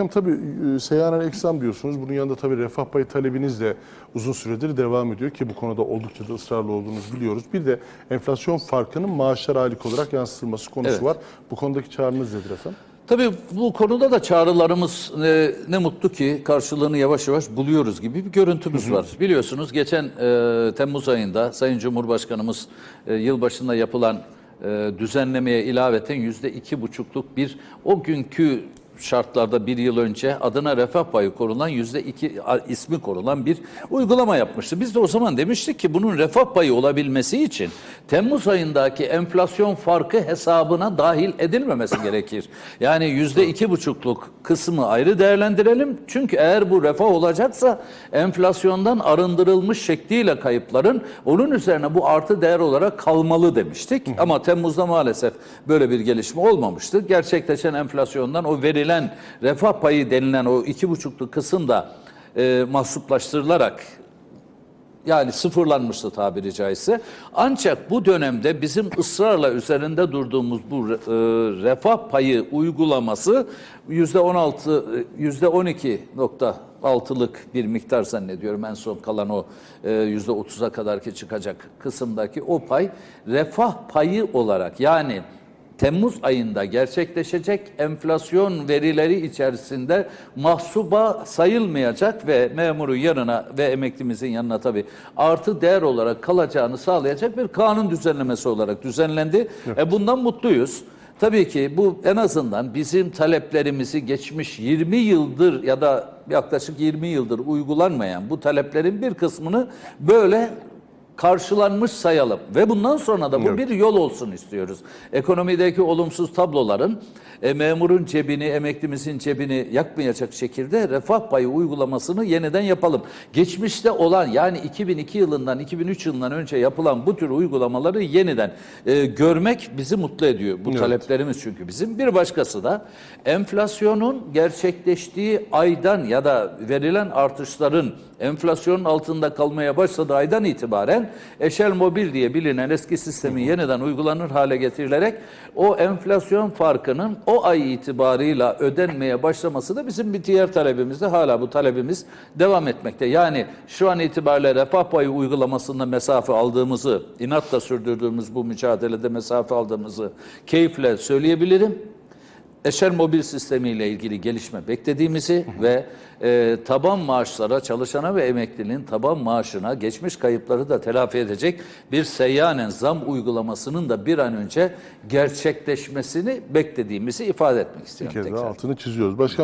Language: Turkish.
Başkanım tabii e, seyyanen eksam diyorsunuz. Bunun yanında tabii refah payı talebiniz de uzun süredir devam ediyor ki bu konuda oldukça da ısrarlı olduğunuzu biliyoruz. Bir de enflasyon farkının maaşlara aylık olarak yansıtılması konusu Evet. var. Bu konudaki çağrınız nedir efendim? Tabii bu konuda da çağrılarımız e, ne mutlu ki karşılığını yavaş yavaş buluyoruz gibi bir görüntümüz var. Biliyorsunuz geçen e, Temmuz ayında Sayın Cumhurbaşkanımız e, yılbaşında yapılan e, düzenlemeye ilaveten yüzde iki buçukluk bir o günkü şartlarda bir yıl önce adına refah payı korulan yüzde iki ismi korulan bir uygulama yapmıştı. Biz de o zaman demiştik ki bunun refah payı olabilmesi için Temmuz ayındaki enflasyon farkı hesabına dahil edilmemesi gerekir. Yani yüzde iki buçukluk kısmı ayrı değerlendirelim. Çünkü eğer bu refah olacaksa enflasyondan arındırılmış şekliyle kayıpların onun üzerine bu artı değer olarak kalmalı demiştik. Ama Temmuz'da maalesef böyle bir gelişme olmamıştı. Gerçekleşen enflasyondan o verilen refah payı denilen o iki buçukluk kısım da e, mahsuplaştırılarak yani sıfırlanmıştı tabiri caizse. Ancak bu dönemde bizim ısrarla üzerinde durduğumuz bu e, refah payı uygulaması yüzde 16, yüzde 12.6'lık bir miktar zannediyorum en son kalan o e, yüzde 30'a kadar ki çıkacak kısımdaki o pay refah payı olarak yani Temmuz ayında gerçekleşecek enflasyon verileri içerisinde mahsuba sayılmayacak ve memurun yanına ve emeklimizin yanına tabii artı değer olarak kalacağını sağlayacak bir kanun düzenlemesi olarak düzenlendi. E bundan mutluyuz. Tabii ki bu en azından bizim taleplerimizi geçmiş 20 yıldır ya da yaklaşık 20 yıldır uygulanmayan bu taleplerin bir kısmını böyle karşılanmış sayalım ve bundan sonra da bu bir yol olsun istiyoruz. Ekonomideki olumsuz tabloların e, memurun cebini, emeklimizin cebini yakmayacak şekilde refah payı uygulamasını yeniden yapalım. Geçmişte olan yani 2002 yılından 2003 yılından önce yapılan bu tür uygulamaları yeniden e, görmek bizi mutlu ediyor. Bu taleplerimiz çünkü bizim. Bir başkası da enflasyonun gerçekleştiği aydan ya da verilen artışların enflasyonun altında kalmaya başladığı aydan itibaren Eşel Mobil diye bilinen eski sistemin yeniden uygulanır hale getirilerek o enflasyon farkının o ay itibarıyla ödenmeye başlaması da bizim bir diğer talebimizde hala bu talebimiz devam etmekte. Yani şu an itibariyle refah payı uygulamasında mesafe aldığımızı, inatla sürdürdüğümüz bu mücadelede mesafe aldığımızı keyifle söyleyebilirim. Eşer mobil sistemiyle ilgili gelişme beklediğimizi ve e, taban maaşlara, çalışana ve emeklinin taban maaşına geçmiş kayıpları da telafi edecek bir seyyanen zam uygulamasının da bir an önce gerçekleşmesini beklediğimizi ifade etmek Bir istiyorum. kez daha tekrar. altını çiziyoruz. Başkanım